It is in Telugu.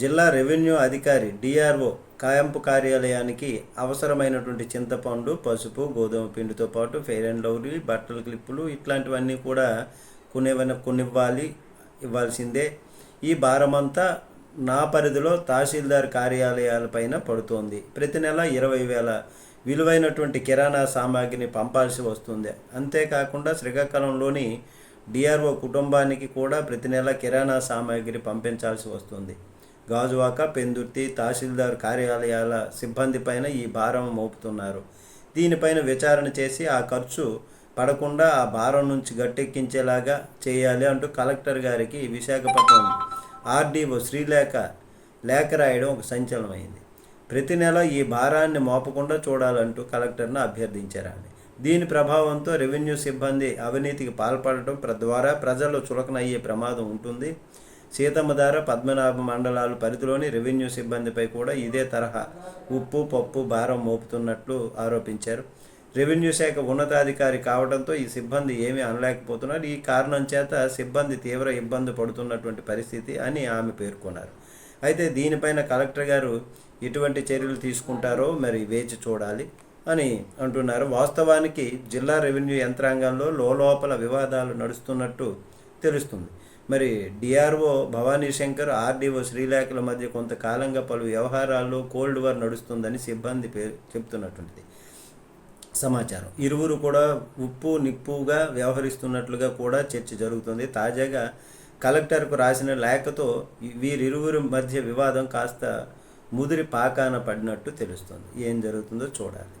జిల్లా రెవెన్యూ అధికారి డిఆర్ఓ కాయంపు కార్యాలయానికి అవసరమైనటువంటి చింతపండు పసుపు గోధుమ పిండితో పాటు ఫెయిర్ అండ్ లవ్లీ బట్టల క్లిప్పులు ఇట్లాంటివన్నీ కూడా కొనివన కొనివ్వాలి ఇవ్వాల్సిందే. ఈ భారమంతా నా పరిధిలో తహసీల్దార్ కార్యాలయాలపైన పడుతోంది. ప్రతి నెల ఇరవై వేల విలువైనటువంటి కిరాణా సామాగ్రిని పంపాల్సి వస్తుంది. అంతేకాకుండా శ్రీకాకుళంలోని డిఆర్ఓ కుటుంబానికి కూడా ప్రతి నెల కిరాణా సామాగ్రి పంపించాల్సి వస్తుంది. గాజువాక పెందుర్తి తహసీల్దార్ కార్యాలయాల సిబ్బందిపైన ఈ భారం మోపుతున్నారు. దీనిపైన విచారణ చేసి ఆ ఖర్చు పడకుండా ఆ భారం నుంచి గట్టెక్కించేలాగా చేయాలి అంటూ కలెక్టర్ గారికి విశాఖపట్నం ఆర్డీఓ శ్రీలేఖ లేఖ రాయడం ఒక సంచలనమైంది. ప్రతి నెల ఈ భారాన్ని మోపకుండా చూడాలంటూ కలెక్టర్ను అభ్యర్థించారండి దీని ప్రభావంతో రెవెన్యూ సిబ్బంది అవినీతికి పాల్పడటం ద్వారా ప్రజలు చులకనయ్యే ప్రమాదం ఉంటుంది. సీతమ్మధార పద్మనాభ మండలాల పరిధిలోని రెవెన్యూ సిబ్బందిపై కూడా ఇదే తరహా ఉప్పు పప్పు భారం మోపుతున్నట్లు ఆరోపించారు. రెవెన్యూ శాఖ ఉన్నతాధికారి కావడంతో ఈ సిబ్బంది ఏమీ అనలేకపోతున్నారు. ఈ కారణం చేత సిబ్బంది తీవ్ర ఇబ్బంది పడుతున్నటువంటి పరిస్థితి అని ఆమె పేర్కొన్నారు. అయితే దీనిపైన కలెక్టర్ గారు ఎటువంటి చర్యలు తీసుకుంటారో మరి వేచి చూడాలి అని అంటున్నారు. వాస్తవానికి జిల్లా రెవెన్యూ యంత్రాంగంలో లోపల వివాదాలు నడుస్తున్నట్టు తెలుస్తుంది. మరి డిఆర్ఓ భవానీ శంకర్ ఆర్డీఓ శ్రీలేఖల మధ్య కొంతకాలంగా పలు వ్యవహారాల్లో కోల్డ్ వార్ నడుస్తుందని సిబ్బంది పేరు చెప్తున్నటువంటిది. సమాచారం. ఇరువురు కూడా ఉప్పు నిప్పుగా వ్యవహరిస్తున్నట్లుగా కూడా చర్చ జరుగుతుంది. తాజాగా కలెక్టర్కు రాసిన లేఖతో వీరిరువురి మధ్య వివాదం కాస్త ముదిరి పాకాన పడినట్టు తెలుస్తుంది. ఏం జరుగుతుందో చూడాలి.